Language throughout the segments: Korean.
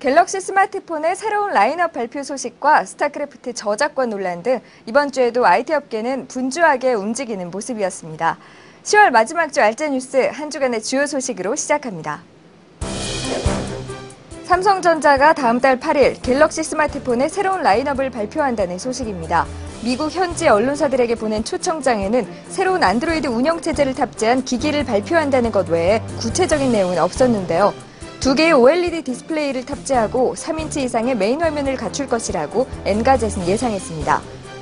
갤럭시 스마트폰의 새로운 라인업 발표 소식과 스타크래프트 저작권 논란 등 이번 주에도 IT 업계는 분주하게 움직이는 모습이었습니다. 10월 마지막 주 알짜 뉴스 한 주간의 주요 소식으로 시작합니다. 삼성전자가 다음 달 8일 갤럭시 스마트폰의 새로운 라인업을 발표한다는 소식입니다. 미국 현지 언론사들에게 보낸 초청장에는 새로운 안드로이드 운영체제를 탑재한 기기를 발표한다는 것 외에 구체적인 내용은 없었는데요. 두 개의 OLED 디스플레이를 탑재하고 3인치 이상의 메인 화면을 갖출 것이라고 엔가젯은 예상했습니다.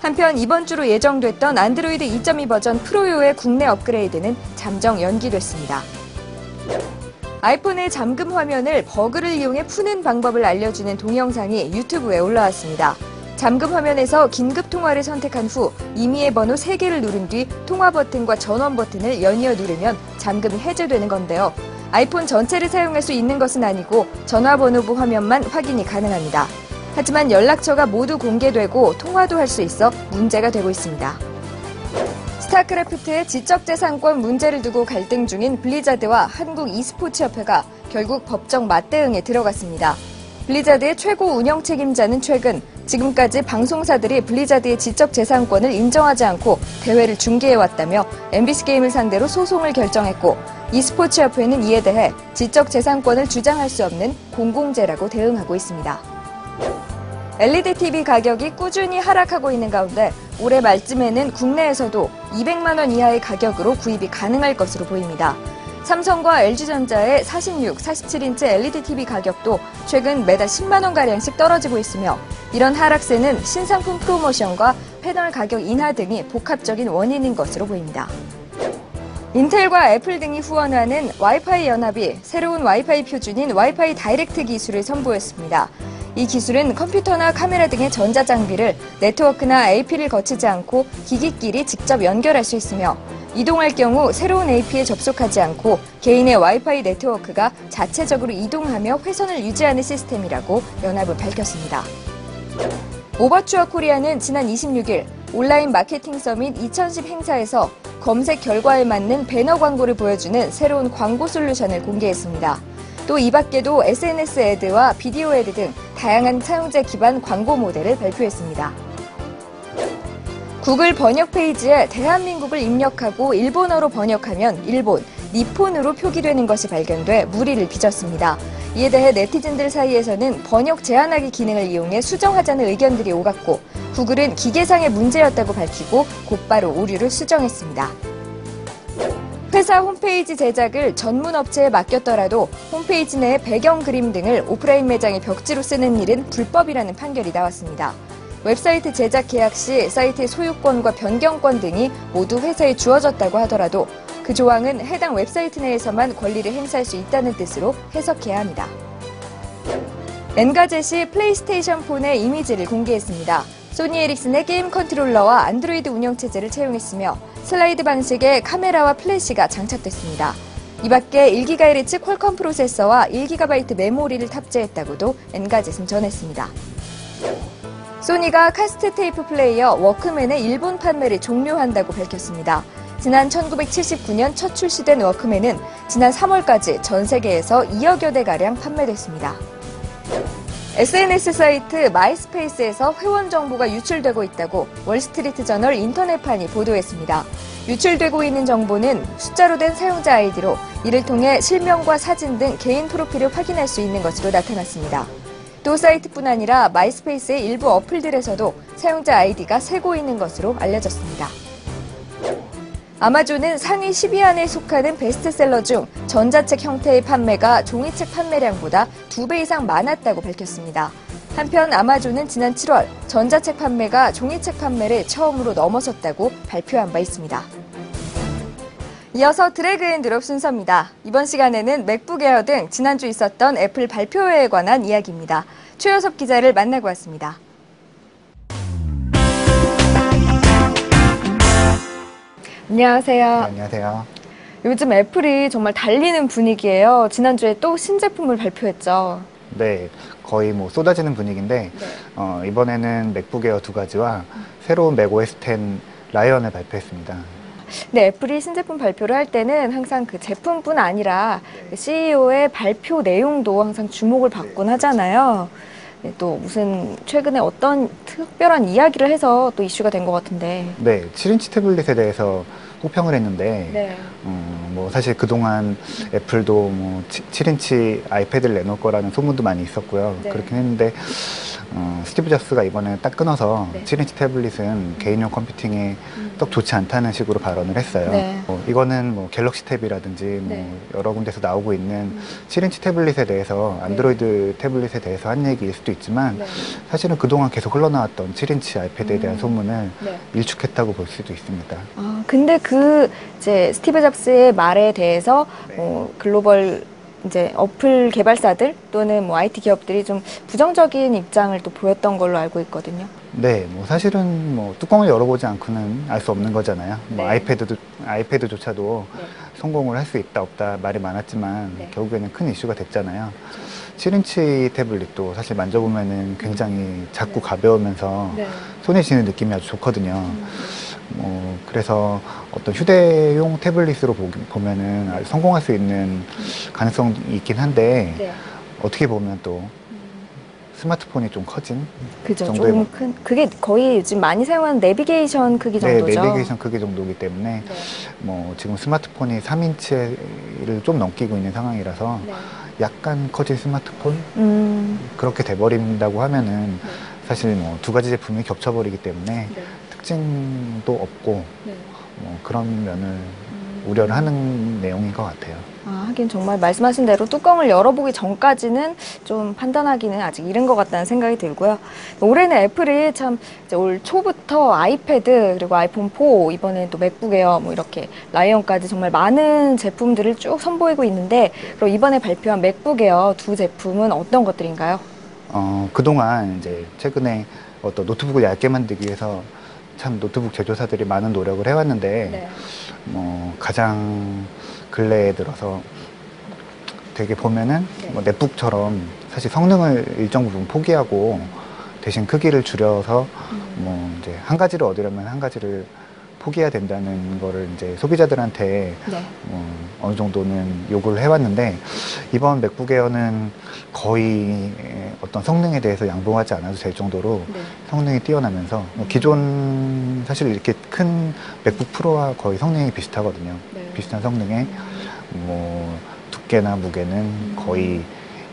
한편 이번 주로 예정됐던 안드로이드 2.2 버전 프로요의 국내 업그레이드는 잠정 연기됐습니다. 아이폰의 잠금 화면을 버그를 이용해 푸는 방법을 알려주는 동영상이 유튜브에 올라왔습니다. 잠금 화면에서 긴급 통화를 선택한 후 임의의 번호 3개를 누른 뒤 통화 버튼과 전원 버튼을 연이어 누르면 잠금이 해제되는 건데요. 아이폰 전체를 사용할 수 있는 것은 아니고 전화번호부 화면만 확인이 가능합니다. 하지만 연락처가 모두 공개되고 통화도 할 수 있어 문제가 되고 있습니다. 스타크래프트의 지적재산권 문제를 두고 갈등 중인 블리자드와 한국 e스포츠협회가 결국 법정 맞대응에 들어갔습니다. 블리자드의 최고 운영 책임자는 최근 지금까지 방송사들이 블리자드의 지적재산권을 인정하지 않고 대회를 중계해왔다며 MBC 게임을 상대로 소송을 결정했고 e스포츠협회는 이에 대해 지적재산권을 주장할 수 없는 공공재라고 대응하고 있습니다. LED TV 가격이 꾸준히 하락하고 있는 가운데 올해 말쯤에는 국내에서도 200만 원 이하의 가격으로 구입이 가능할 것으로 보입니다. 삼성과 LG전자의 46, 47인치 LED TV 가격도 최근 매달 10만 원가량씩 떨어지고 있으며 이런 하락세는 신상품 프로모션과 패널 가격 인하 등이 복합적인 원인인 것으로 보입니다. 인텔과 애플 등이 후원하는 와이파이 연합이 새로운 와이파이 표준인 와이파이 다이렉트 기술을 선보였습니다. 이 기술은 컴퓨터나 카메라 등의 전자장비를 네트워크나 AP를 거치지 않고 기기끼리 직접 연결할 수 있으며 이동할 경우 새로운 AP에 접속하지 않고 개인의 와이파이 네트워크가 자체적으로 이동하며 회선을 유지하는 시스템이라고 연합은 밝혔습니다. 오버추어 코리아는 지난 26일 온라인 마케팅 서밋 2010 행사에서 검색 결과에 맞는 배너 광고를 보여주는 새로운 광고 솔루션을 공개했습니다. 또 이 밖에도 SNS 애드와 비디오 애드 등 다양한 사용자 기반 광고 모델을 발표했습니다. 구글 번역 페이지에 대한민국을 입력하고 일본어로 번역하면 일본, 니폰으로 표기되는 것이 발견돼 무리를 빚었습니다. 이에 대해 네티즌들 사이에서는 번역 제한하기 기능을 이용해 수정하자는 의견들이 오갔고 구글은 기계상의 문제였다고 밝히고 곧바로 오류를 수정했습니다. 회사 홈페이지 제작을 전문 업체에 맡겼더라도 홈페이지 내 배경 그림 등을 오프라인 매장의 벽지로 쓰는 일은 불법이라는 판결이 나왔습니다. 웹사이트 제작 계약 시 사이트의 소유권과 변경권 등이 모두 회사에 주어졌다고 하더라도 그 조항은 해당 웹사이트 내에서만 권리를 행사할 수 있다는 뜻으로 해석해야 합니다. 엔가젯이 플레이스테이션 폰의 이미지를 공개했습니다. 소니 에릭슨의 게임 컨트롤러와 안드로이드 운영체제를 채용했으며 슬라이드 방식의 카메라와 플래시가 장착됐습니다. 이 밖에 1GHz 퀄컴 프로세서와 1GB 메모리를 탑재했다고도 엔가젯은 전했습니다. 소니가 카스트 테이프 플레이어 워크맨의 일본 판매를 종료한다고 밝혔습니다. 지난 1979년 첫 출시된 워크맨은 지난 3월까지 전 세계에서 2억여 대가량 판매됐습니다. SNS 사이트 마이스페이스에서 회원 정보가 유출되고 있다고 월스트리트 저널 인터넷판이 보도했습니다. 유출되고 있는 정보는 숫자로 된 사용자 아이디로 이를 통해 실명과 사진 등 개인 프로필을 확인할 수 있는 것으로 나타났습니다. 또 사이트뿐 아니라 마이스페이스의 일부 어플들에서도 사용자 아이디가 새고 있는 것으로 알려졌습니다. 아마존은 상위 10위 안에 속하는 베스트셀러 중 전자책 형태의 판매가 종이책 판매량보다 2배 이상 많았다고 밝혔습니다. 한편 아마존은 지난 7월 전자책 판매가 종이책 판매를 처음으로 넘어섰다고 발표한 바 있습니다. 이어서 드래그 앤 드롭 순서입니다. 이번 시간에는 맥북 에어 등 지난주 있었던 애플 발표회에 관한 이야기입니다. 최효섭 기자를 만나고 왔습니다. 안녕하세요. 네, 안녕하세요. 요즘 애플이 정말 달리는 분위기예요. 지난주에 또 신제품을 발표했죠. 네, 거의 뭐 쏟아지는 분위기인데 네. 어, 이번에는 맥북 에어 두 가지와 새로운 맥OS 10 라이언을 발표했습니다. 근데 애플이 신제품 발표를 할 때는 항상 그 제품뿐 아니라 그 CEO의 발표 내용도 항상 주목을 받곤 하잖아요. 네, 또 무슨 최근에 어떤 특별한 이야기를 해서 또 이슈가 된 것 같은데. 네, 7인치 태블릿에 대해서 호평을 했는데, 네. 음, 뭐 사실 그동안 애플도 뭐 7, 인치 아이패드를 내놓을 거라는 소문도 많이 있었고요. 네. 그렇긴 했는데, 어, 스티브 잡스가 이번에 딱 끊어서 네. 7인치 태블릿은 개인용 컴퓨팅에 딱 좋지 않다는 식으로 발언을 했어요. 네. 뭐 이거는 뭐 갤럭시 탭이라든지 뭐 네. 여러 군데서 나오고 있는 음. 7인치 태블릿에 대해서 안드로이드 태블릿에 대해서 한 얘기일 수도 있지만 네. 사실은 그동안 계속 흘러나왔던 7인치 아이패드에 대한 음. 소문을 네. 일축했다고 볼 수도 있습니다. 아, 근데 그 이제 스티브 잡스의 말에 대해서 네. 뭐 글로벌 이제 어플 개발사들 또는 뭐 IT 기업들이 좀 부정적인 입장을 또 보였던 걸로 알고 있거든요. 네, 뭐 사실은 뭐 뚜껑을 열어보지 않고는 알 수 없는 거잖아요. 뭐 네. 아이패드도 아이패드조차도 네. 성공을 할 수 있다 없다 말이 많았지만 네. 결국에는 큰 이슈가 됐잖아요. 7인치 태블릿도 사실 만져보면은 굉장히 작고 네. 가벼우면서 네. 손에 쥐는 느낌이 아주 좋거든요. 음. 뭐 그래서 어떤 휴대용 태블릿으로 보, 보면은 아주 성공할 수 있는 가능성이 있긴 한데 네. 어떻게 보면 또 음. 스마트폰이 좀 커진 그죠. 정도의 조금 큰 그게 거의 요즘 많이 사용하는 내비게이션 크기 네, 정도죠. 내비게이션 크기 정도이기 때문에 네. 뭐 지금 스마트폰이 3인치를 좀 넘기고 있는 상황이라서 네. 약간 커진 스마트폰 음. 그렇게 돼버린다고 하면은 네. 사실 뭐 두 가지 제품이 겹쳐버리기 때문에 네. 특징도 없고 네. 뭐 그런 면을 음. 우려를 하는 내용인 것 같아요. 아, 하긴 정말 말씀하신 대로 뚜껑을 열어보기 전까지는 좀 판단하기는 아직 이른 것 같다는 생각이 들고요. 올해는 애플이 참 올 초부터 아이패드 그리고 아이폰 4 이번엔 또 맥북 에어 뭐 이렇게 라이언까지 정말 많은 제품들을 쭉 선보이고 있는데 그럼 이번에 발표한 맥북 에어 두 제품은 어떤 것들인가요? 어, 그동안 이제 최근에 어떤 노트북을 얇게 만들기 위해서 참 노트북 제조사들이 많은 노력을 해왔는데 뭐 가장 근래에 들어서 되게 보면은 네. 뭐 넷북처럼 사실 성능을 일정 부분 포기하고 대신 크기를 줄여서 뭐 이제 한 가지를 얻으려면 한 가지를 포기해야 된다는 거를 이제 소비자들한테 네. 뭐 어느 정도는 요구를 해왔는데 이번 맥북 에어는 거의 어떤 성능에 대해서 양보하지 않아도 될 정도로 네. 성능이 뛰어나면서 뭐 기존 사실 이렇게 큰 맥북 프로와 거의 성능이 비슷하거든요. 네. 비슷한 성능에 뭐 두께나 무게는 거의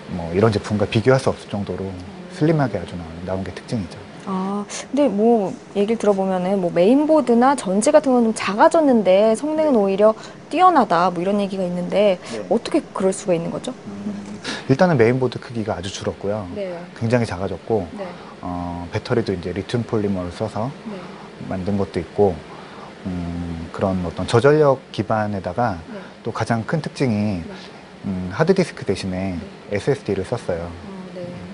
뭐 이런 제품과 비교할 수 없을 정도로 슬림하게 아주 나온 게 특징이죠. 아, 근데 뭐 얘기를 들어보면은 뭐 메인보드나 전지 같은 건 좀 작아졌는데 성능은 오히려 뛰어나다 뭐 이런 얘기가 있는데 어떻게 그럴 수가 있는 거죠? 일단은 메인보드 크기가 아주 줄었고요. 네. 굉장히 작아졌고 네. 어, 배터리도 이제 리튬 폴리머를 써서 네. 만든 것도 있고 음, 그런 어떤 저전력 기반에다가 네. 또 가장 큰 특징이 음, 하드디스크 대신에 SSD를 썼어요.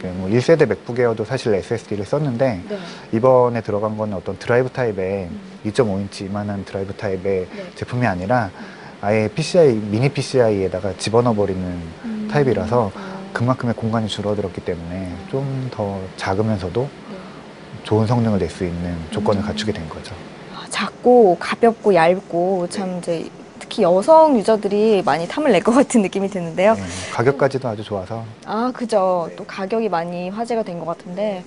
아, 네. 그뭐 1세대 맥북 에어도 사실 SSD를 썼는데 네. 이번에 들어간 거는 어떤 드라이브 타입의 음. 2.5인치 이만한 드라이브 타입의 네. 제품이 아니라 아예 PCI 미니 PCI에다가 집어넣어 버리는 음. 타입이라서 아, 그만큼의 공간이 줄어들었기 때문에 좀 더 작으면서도 네. 좋은 성능을 낼 수 있는 조건을 음. 갖추게 된 거죠. 아, 작고 가볍고 얇고 참 이제 특히 여성 유저들이 많이 탐을 낼 것 같은 느낌이 드는데요. 네, 가격까지도 아주 좋아서 아, 그죠. 또 가격이 많이 화제가 된 것 같은데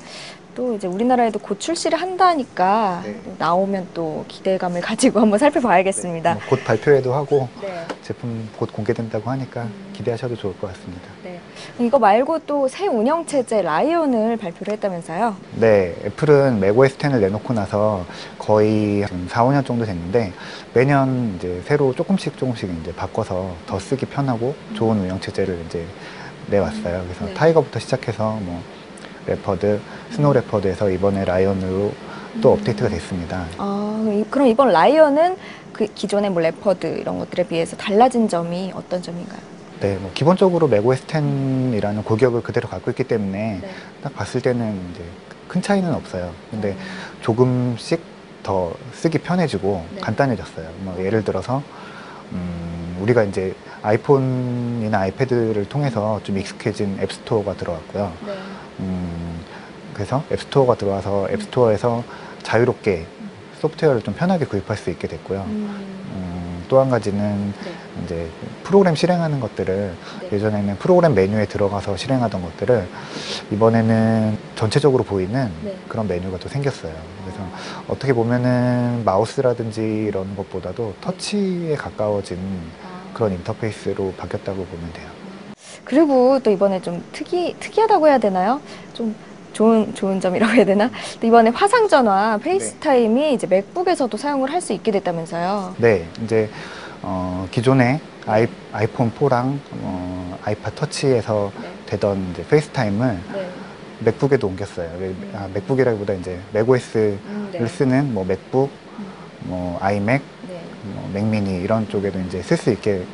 또 이제 우리나라에도 곧 출시를 한다니까 네. 또 나오면 또 기대감을 가지고 한번 살펴봐야겠습니다. 뭐곧 발표회도 하고 네. 제품 곧 공개된다고 하니까 음. 기대하셔도 좋을 것 같습니다. 네. 이거 말고 또 새 운영 체제 라이온을 발표를 했다면서요? 네, 애플은 맥OS 10을 내놓고 나서 거의 한 4, 5년 정도 됐는데 매년 이제 새로 조금씩 조금씩 이제 바꿔서 더 쓰기 편하고 좋은 운영 체제를 이제 내왔어요. 그래서 네. 타이거부터 시작해서 뭐 레퍼드, 스노우 레퍼드에서 이번에 라이언으로 또 음. 업데이트가 됐습니다. 아, 이- 그럼 이번 라이언은 그 기존의 뭐 레퍼드 이런 것들에 비해서 달라진 점이 어떤 점인가요? 네, 뭐 기본적으로 맥OS 10이라는 고격을 그대로 갖고 있기 때문에 네. 딱 봤을 때는 이제 큰 차이는 없어요. 근데 조금씩 더 쓰기 편해지고 네. 간단해졌어요. 뭐 예를 들어서 음, 우리가 이제 아이폰이나 아이패드를 통해서 좀 익숙해진 앱스토어가 들어왔고요. 네. 음, 그래서 앱스토어가 들어와서 앱스토어에서 자유롭게 소프트웨어를 좀 편하게 구입할 수 있게 됐고요. 음, 또 한 가지는 네. 이제 프로그램 실행하는 것들을 네. 예전에는 프로그램 메뉴에 들어가서 실행하던 것들을 이번에는 전체적으로 보이는 네. 그런 메뉴가 또 생겼어요. 그래서 어떻게 보면은 마우스라든지 이런 것보다도 터치에 가까워진 아. 그런 인터페이스로 바뀌었다고 보면 돼요. 그리고 또 이번에 좀 특이 특이하다고 해야 되나요? 좀 좋은 좋은 점이라고 해야 되나? 또 이번에 화상 전화 페이스타임이 이제 맥북에서도 사용을 할 수 있게 됐다면서요. 네, 이제 어, 기존에 아이, 아이폰 4랑 어, 아이팟 터치에서 네. 되던 이제 페이스타임을 네. 맥북에도 옮겼어요. 왜- 아, 맥북이라기보다 이제 맥OS를 음, 네. 쓰는 뭐 맥북, 뭐 아이맥, 네. 뭐 맥미니 이런 쪽에도 이제 쓸 수 있게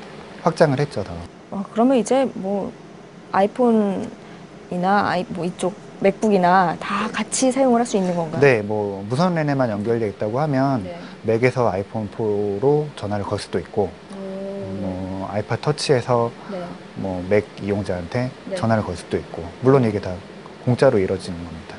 확장을 했죠. 더. 어, 그러면 이제 뭐 아이폰이나 아이 뭐 이쪽 맥북이나 다 같이 사용을 할 수 있는 건가요? 네, 뭐 무선 랜에만 연결되어 있다고 하면 네. 맥에서 아이폰 4로 전화를 걸 수도 있고, 오. 뭐 아이팟 터치에서 네. 뭐맥 이용자한테 네. 전화를 걸 수도 있고, 물론 이게 다 공짜로 이루어지는 겁니다.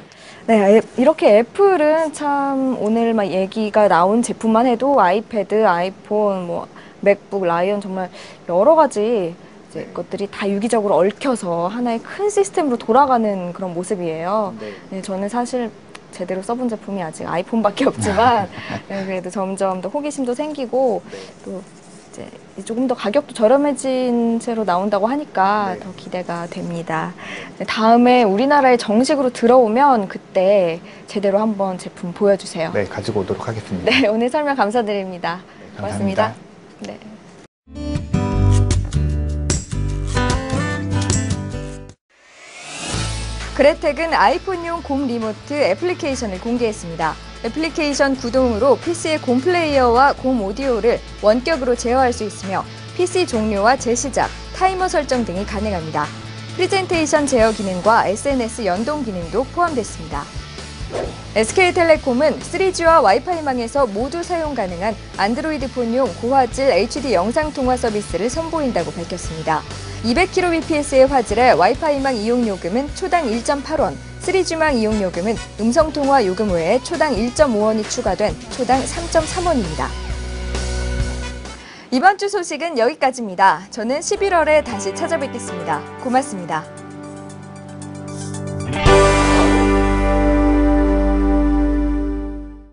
네, 애- 이렇게 애플은 참 오늘 막 얘기가 나온 제품만 해도 아이패드, 아이폰, 뭐 맥북, 라이언 정말 여러 가지 이제 것들이 다 유기적으로 얽혀서 하나의 큰 시스템으로 돌아가는 그런 모습이에요. 네, 저는 사실 제대로 써본 제품이 아직 아이폰밖에 없지만 네, 그래도 점점 더 호기심도 생기고 또 이제 조금 더 가격도 저렴해진 채로 나온다고 하니까 네. 더 기대가 됩니다. 네, 다음에 우리나라에 정식으로 들어오면 그때 제대로 한번 제품 보여주세요. 네, 가지고 오도록 하겠습니다. 네, 오늘 설명 감사드립니다. 네, 고맙습니다. 네. 그래텍은 아이폰용 곰 리모트 애플리케이션을 공개했습니다. 애플리케이션 구동으로 PC의 곰 플레이어와 곰 오디오를 원격으로 제어할 수 있으며 PC 종료와 재시작, 타이머 설정 등이 가능합니다. 프리젠테이션 제어 기능과 SNS 연동 기능도 포함됐습니다. SK텔레콤은 3G와 와이파이망에서 모두 사용 가능한 안드로이드 폰용 고화질 HD 영상통화 서비스를 선보인다고 밝혔습니다. 200kbps의 화질의 와이파이망 이용 요금은 초당 1.8원, 3G망 이용 요금은 음성통화 요금 외에 초당 1.5원이 추가된 초당 3.3원입니다. 이번 주 소식은 여기까지입니다. 저는 11월에 다시 찾아뵙겠습니다. 고맙습니다.